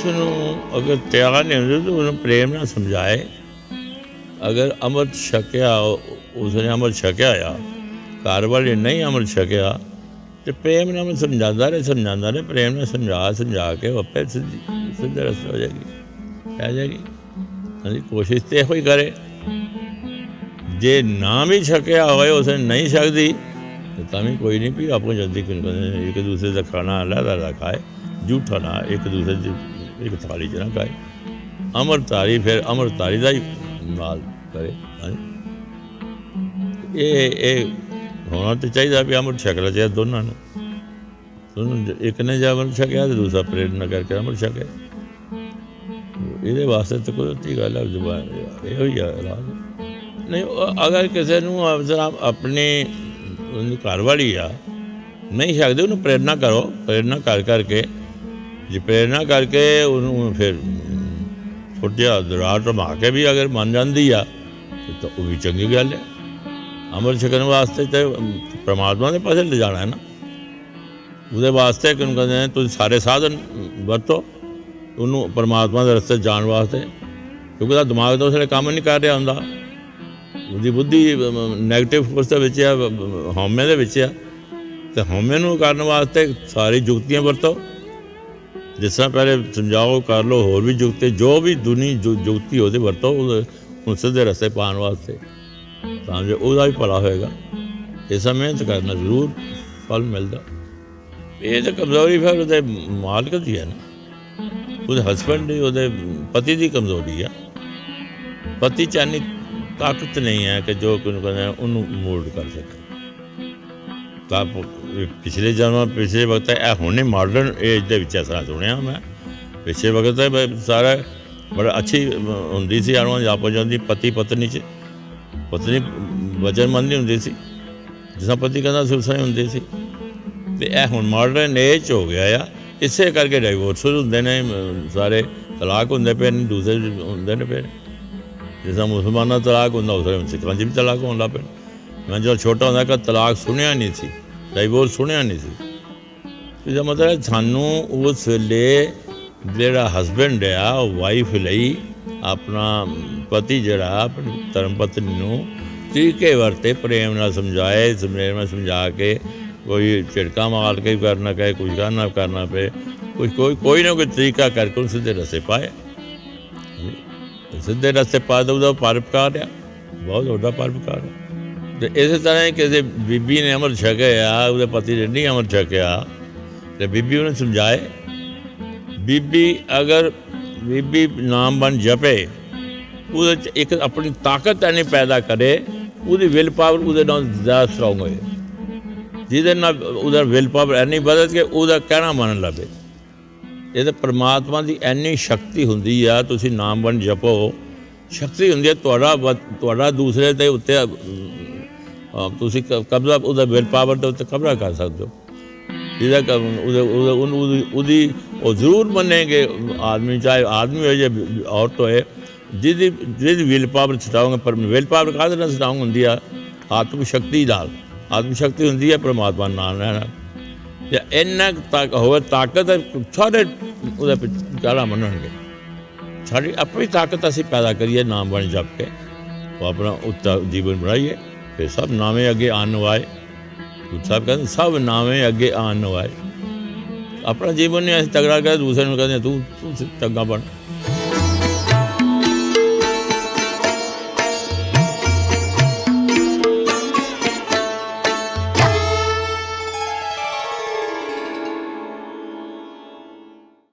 ਉਸਨੂੰ ਅਗਰ ਤਿਆਰ ਨਹੀਂ ਹੁੰਦਾ ਤਾਂ ਉਹਨੂੰ ਪ੍ਰੇਮ ਨਾਲ ਸਮਝਾਏ। ਅਗਰ ਅਮਰ ਛਕਿਆ, ਉਸਨੇ ਅਮਰ ਛਕਿਆ ਆ। ਘਰ ਵਾਲੇ ਨਹੀਂ ਅਮਰ ਛਕਿਆ, ਤੇ ਪ੍ਰੇਮ ਨਾਲ ਸਮਝਾਉਂਦਾ ਰਹੇ ਸਮਝਾਉਂਦਾ ਰਹੇ, ਪ੍ਰੇਮ ਨਾਲ ਸਮਝਾ ਸਮਝਾ ਕੇ ਆਪੇ ਸਿੱਧੀ, ਸਿੱਧੇ ਰਸਤੇ ਹੋ ਜਾਏਗੀ ਆ ਜਾਏਗੀ। ਹਾਂਜੀ, ਕੋਸ਼ਿਸ਼ ਤੇ ਇਹੋ ਹੀ ਕਰੇ। ਜੇ ਨਾ ਵੀ ਛਕਿਆ ਹੋਵੇ, ਉਸਨੇ ਨਹੀਂ ਛਕਦੀ, ਤਾਂ ਵੀ ਕੋਈ ਨਹੀਂ ਵੀ ਆਪੋ ਜਲਦੀ ਕਿਨ ਕਹਿੰਦੇ ਇੱਕ ਦੂਸਰੇ ਦਾ ਖਾਣਾ ਅਲੱਗ ਅਲੱਗ ਖਾਏ, ਜੂਠਾ ਨਾ, ਇੱਕ ਦੂਸਰੇ ਦੀ ਇੱਕ ਥਾਲੀ 'ਚ ਨਾ ਖਾਏ। ਅਮਰਤਾਰੀ ਫਿਰ ਅਮਰਤਾਰੀ ਦਾ ਹੀ ਨਾਲ ਕਰੇ ਇਹ ਇਹ ਹੋਣਾ ਤੇ ਚਾਹੀਦਾ ਵੀ ਅਮਰ ਛਕ ਚਾਹੀਦਾ ਦੋਨਾਂ ਨੂੰ। ਦੋਨੋਂ ਇੱਕ ਨੇ ਜਬਰ ਛਕਿਆ ਤੇ ਦੂਸਰਾ ਪ੍ਰੇਰਨਾ ਕਰਕੇ ਅਮਰ ਛਕਿਆ। ਇਹਦੇ ਵਾਸਤੇ ਤਾਂ ਕੁਦਰਤੀ ਗੱਲ ਹੈ ਜ਼ੁਬਾਨ ਇਹੋ ਹੀ ਆ ਇਲਾਜ। ਨਹੀਂ ਅਗਰ ਕਿਸੇ ਨੂੰ ਅਫਸਰ ਆਪਣੀ ਘਰ ਵਾਲੀ ਆ, ਨਹੀਂ ਛਕਦੇ, ਉਹਨੂੰ ਪ੍ਰੇਰਨਾ ਕਰੋ। ਪ੍ਰੇਰਨਾ ਕਰ ਕਰਕੇ ਜੇ ਪ੍ਰੇਰਨਾ ਕਰਕੇ ਉਹਨੂੰ ਫਿਰ ਛੋਟਿਆ ਦਰਾਟ ਰਮਾ ਕੇ ਵੀ ਅਗਰ ਮੰਨ ਜਾਂਦੀ ਆ ਤਾਂ ਉਹ ਵੀ ਚੰਗੀ ਗੱਲ ਹੈ ਅਮਰ ਛਕਣ ਵਾਸਤੇ ਤੇ ਪ੍ਰਮਾਤਮਾ ਦੇ ਪਾਸੇ ਲੈ ਜਾਣਾ ਹੈ ਨਾ। ਉਹਦੇ ਵਾਸਤੇ ਕਿਉਂ ਕਹਿੰਦੇ ਨੇ ਤੁਸੀਂ ਸਾਰੇ ਸਾਧਨ ਵਰਤੋ ਉਹਨੂੰ ਪਰਮਾਤਮਾ ਦੇ ਰਸਤੇ ਜਾਣ ਵਾਸਤੇ ਕਿਉਂਕਿ ਉਹਦਾ ਦਿਮਾਗ ਤਾਂ ਉਸਲੇ ਕੰਮ ਨਹੀਂ ਕਰ ਰਿਹਾ ਹੁੰਦਾ। ਉਹਦੀ ਬੁੱਧੀ 네ਗੇਟਿਵ ਫੋਰਸ ਦੇ ਵਿੱਚ ਆ ਅ, ਹਉਮੈ ਦੇ ਵਿੱਚ ਆ। ਤੇ ਹਉਮੈ ਨੂੰ ਕਰਨ ਵਾਸਤੇ ਸਾਰੀ ਜੁਗਤੀਆਂ ਵਰਤੋ। ਜਿਸ ਤਰ੍ਹਾਂ ਪਹਿਲੇ ਸਮਝਾਓ, ਕਰ ਲਓ, ਹੋਰ ਵੀ ਜੁਗਤੇ, ਜੋ ਵੀ ਦੁਨੀ ਜੁਗਤੀ ਉਹਦੇ ਵਰਤੋ ਉਹਦੇ- ਉਹਨੂੰ ਸਿੱਧੇ ਰਸਤੇ ਪਾਉਣ ਵਾਸਤੇ। ਤਾਂ ਜੋ ਉਹਦਾ ਵੀ ਭਲਾ ਹੋਏਗਾ। ਇਸ ਮਿਹਨਤ ਕਰਨਾ ਜ਼ਰੂਰ ਫਲ ਮਿਲਦਾ। ਇਹ ਤਾਂ ਕਮਜ਼ੋਰੀ ਫਿਰ ਉਹਦੇ ਮਾਲਕ ਦੀ ਹੈ ਨਾ। ਉਹਦੇ ਹਸਬੰਡ ਦੀ, ਉਹਦੇ ਪਤੀ ਦੀ ਕਮਜ਼ੋਰੀ ਆ। ਪਤੀ ਚਾਨੀ ਤਾਕਤ ਨਹੀਂ ਹੈ ਕਿ ਜੋ ਕੋਈ ਕਹਿੰਦਾ, ਉਹਨੂੰ ਮੋਲਡ ਕਰ ਸਕੇ। ਤਾਂ ਪਿਛਲੇ ਜਨਮ, ਪਿਛਲੇ ਵਕਤ ਇਹ ਹੁਣੇ ਮਾਡਰਨ ਏਜ ਦੇ ਵਿੱਚ ਅਸਰਾ ਸੁਣਿਆ ਮੈਂ। ਪਿਛਲੇ ਵਕਤ ਤਾਂ ਸਾਰਾ, ਬੜਾ ਅੱਛੀ ਹੁੰਦੀ ਸੀ ਆਣਵਾਂ ਜਾਪੋ ਜਾਂਦੀ, ਪਤੀ ਪਤਨੀ ਚ, ਪਤਨੀ ਵਚਨਮੰਦ ਨਹੀਂ ਹੁੰਦੀ ਸੀ। ਜਿਸ ਤਰ੍ਹਾਂ ਪਤੀ ਕਹਿੰਦਾ ਸੀ ਹੀ ਹੁੰਦੀ ਸੀ। ਤੇ ਇਹ ਹੁਣ ਮਾਡਰਨ ਏਜ ਹੋ ਗਿਆ ਆ। ਇਸੇ ਕਰਕੇ ਡਾਈਵੋਰਸ ਹੁੰਦੇ ਨੇ ਸਾਰੇ ਤਲਾਕ ਹੁੰਦੇ ਪਏ ਨੇ, ਦੂਸਰੇ ਹੁੰਦੇ ਨੇ ਪਏ ਜਿਸ ਤਰ੍ਹਾਂ ਮੁਸਲਮਾਨਾਂ ਤਲਾਕ ਹੁੰਦਾ, ਉਸ ਸਿੱਖਾਂ 'ਚ ਵੀ ਤਲਾਕ ਹੋਣ ਲੱਗ ਪਏ ਮੈਂ ਜਦੋਂ ਛੋਟਾ ਹੁੰਦਾ ਕਿ ਤਲਾਕ ਸੁਣਿਆ ਨਹੀਂ ਸੀ ਡਾਈਵੋਰਸ ਸੁਣਿਆ ਨਹੀਂ ਸੀ। ਇਹਦਾ ਮਤਲਬ ਹੈ ਸਾਨੂੰ ਉਸ ਵੇਲੇ ਜਿਹੜਾ ਹਸਬੈਂਡ ਆ, ਉਹ ਵਾਈਫ ਲਈ ਆਪਣਾ ਪਤੀ ਜਿਹੜਾ, ਆਪਣੀ ਧਰਮ ਪਤਨੀ ਨੂੰ ਤਰੀਕੇ ਵਰਤੇ ਪ੍ਰੇਮ ਨਾਲ ਸਮਝਾਏ ਸਮਝੇ ਨਾਲ ਸਮਝਾ ਕੇ ਕੋਈ ਝਿੜਕਾ ਮਾਰ ਕੇ ਕਰਨਾ ਕਹੇ ਕੁਝ ਕਰਨਾ ਕਰਨਾ ਪਏ, ਕੋਈ ਕੋਈ ਕੋਈ ਨਾ ਕੋਈ ਤਰੀਕਾ ਕਰਕੇ ਉਸ ਸਿੱਧੇ ਰਸਤੇ ਪਾਏ। ਸਿੱਧੇ ਰਸਤੇ ਪਾ ਦੋ ਉਹਦਾ ਪਰਪਕਾਰ ਆ, ਬਹੁਤ ਵੱਡਾ ਪਰਪਕਾਰ ਆ। ਤੇ ਇਸੇ ਤਰ੍ਹਾਂ ਹੀ ਕਿਸੇ ਬੀਬੀ ਨੇ ਅਮਰ ਛਕਿਆ, ਉਹਦੇ ਪਤੀ ਨੇ ਨਹੀਂ ਅਮਰ ਛਕਿਆ, ਤੇ ਬੀਬੀ ਉਹਨੂੰ ਸਮਝਾਏ, ਬੀਬੀ ਅਗਰ ਬੀਬੀ ਨਾਮ ਬਣ ਜਪੇ, ਉਹਦੇ ਚ ਇੱਕ ਆਪਣੀ ਤਾਕਤ ਐਨੀ ਪੈਦਾ ਕਰੇ, ਉਹਦੀ ਵਿਲ ਪਾਵਰ ਉਹਦੇ ਨਾਲ ਜ਼ਿਆਦਾ ਸਟਰੋਂਗ ਹੋਏ। ਜਿਹਦੇ ਨਾਲ ਉਹਦਾ ਵਿਲ ਪਾਵਰ ਐਨੀ ਵਧੇ ਕਿ ਉਹਦਾ ਕਹਿਣਾ ਮੰਨਣ ਲੱਗੇ ਇਹ ਤਾਂ ਪਰਮਾਤਮਾ ਦੀ ਐਨੀ ਸ਼ਕਤੀ ਹੁੰਦੀ ਆ, ਤੁਸੀਂ ਨਾਮ ਬਣ ਜਪੋ, ਸ਼ਕਤੀ ਹੁੰਦੀ ਹੈ ਤੁਹਾਡਾ ਤੁਹਾਡਾ ਦੂਸਰੇ ਦੇ ਉੱਤੇ ਤੁਸੀਂ ਕ- ਕਬਜ਼ਾ, ਉਹਦਾ ਵਿਲ ਪਾਵਰ ਦੇ ਉੱਤੇ ਕਬਜ਼ਾ ਕਰ ਸਕਦੇ ਹੋ। ਜਿਹਦਾ ਉਹਦੇ, ਉਹਦੀ ਉਹ ਜ਼ਰੂਰ ਮੰਨੇਗੇ, ਆਦਮੀ, ਚਾਹੇ ਆਦਮੀ ਹੋਏ ਜਾਂ ਔਰਤ ਹੋਏ, ਜਿਹਦੀ ਜਿਹਦੀ ਵਿਲ ਪਾਵਰ ਛਡਾਉਂਗੇ ਪਰ ਵਿਲ ਪਾਵਰ ਕਾਹਦੇ ਨਾਲ ਛਡਾਉਂਗ ਹੁੰਦੀ ਆ? ਆਤਮ ਸ਼ਕਤੀ ਨਾਲ। ਆਤਮ ਸ਼ਕਤੀ ਹੁੰਦੀ ਹੈ ਪ੍ਰਮਾਤਮਾ ਨਾਲ ਰਹਿਣਾ। ਜਾਂ ਇੰਨਾ ਕੁ ਹੋਵੇ ਤਾਕਤ ਸਾਰੇ ਉਹਦੇ ਚਾਲਾ ਮੰਨਣਗੇ। ਸਾਡੀ ਆਪਣੀ ਤਾਕਤ ਅਸੀਂ ਪੈਦਾ ਕਰੀਏ ਨਾਮ ਬਣ ਜਪ ਕੇ। ਉਹ ਆਪਣਾ ਉੱਤਾ ਜੀਵਨ ਬਣਾਈਏ। ਫਿਰ ਸਭ ਨਾਵੇਂ ਅੱਗੇ ਆਉਣ ਨੂੰ ਗੁਰੂ ਸਾਹਿਬ ਕਹਿੰਦੇ, ਸਭ ਨਾਵੇਂ ਅੱਗੇ ਆਉਣ ਨੂੰ ਆਪਣਾ ਜੀਵਨ ਨਹੀਂ, ਅਸੀਂ ਤਗੜਾ ਕਰ ਦੂਸਰੇ ਨੂੰ ਕਹਿੰਦੇ, ਤੂੰ ਤੂੰ ਚੰਗਾ ਬਣ।